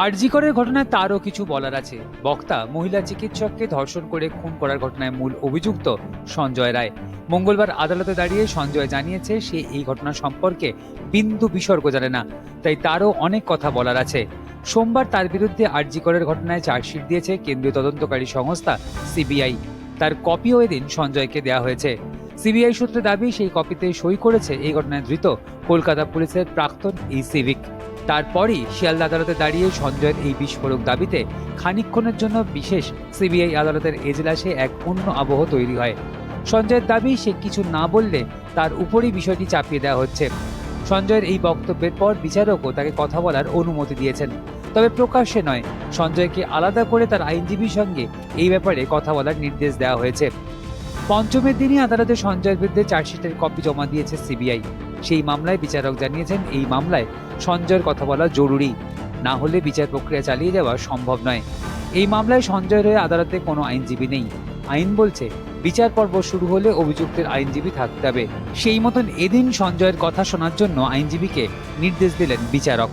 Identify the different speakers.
Speaker 1: আরজিকরের ঘটনায় তারও কিছু বলার আছে। বক্তা, মহিলা চিকিৎসককে ধর্ষণ করে খুন করার ঘটনায় মূল অভিযুক্ত সঞ্জয় রায়। মঙ্গলবার আদালতে দাঁড়িয়ে সঞ্জয় জানিয়েছে, সে এই ঘটনা সম্পর্কে বিন্দু বিসর্গ জানে না, তাই তারও অনেক কথা বলার আছে। সোমবার তার বিরুদ্ধে আরজিকরের ঘটনায় চার্জশিট দিয়েছে কেন্দ্রীয় তদন্তকারী সংস্থা সিবিআই। তার কপিও এদিন সঞ্জয়কে দেওয়া হয়েছে। সিবিআই সূত্রে দাবি, সেই কপিতে সই করেছে এই ঘটনায় ধৃত কলকাতা পুলিশের প্রাক্তন এই সিভিক। তারপরই শিয়ালদা আদালতে দাঁড়িয়ে সঞ্জয়ের এই বিস্ফোরক দাবিতে খানিকক্ষণের জন্য বিশেষ সিবিআই আদালতের এজলাসে এক অন্য আবহ তৈরি হয়। সঞ্জয়ের দাবি, সে কিছু না বললে তার উপরই বিষয়টি চাপিয়ে দেওয়া হচ্ছে। সঞ্জয়ের এই বক্তব্যের পর বিচারকও তাকে কথা বলার অনুমতি দিয়েছেন। তবে প্রকাশ্যে নয়, সঞ্জয়কে আলাদা করে তার আইনজীবীর সঙ্গে এই ব্যাপারে কথা বলার নির্দেশ দেওয়া হয়েছে। পঞ্চমের দিনই আদালতে সঞ্জয়ের বিরুদ্ধে চার্জশিটের কপি জমা দিয়েছে সিবিআই। সেই মামলায় বিচারক জানিয়েছেন এই মামলায় সঞ্জয়ের কথা বলা জরুরি। না হলে বিচার প্রক্রিয়া চালিয়ে যাওয়া সম্ভব নয়। এই মামলায় সঞ্জয়ের হয়ে আদালতে কোনো আইনজীবী নেই। আইন বলছে, বিচার পর্ব শুরু হলে অভিযুক্তের আইনজীবী থাকতে হবে। সেই মতন এদিন সঞ্জয়ের কথা শোনার জন্য আইনজীবীকে নির্দেশ দিলেন বিচারক।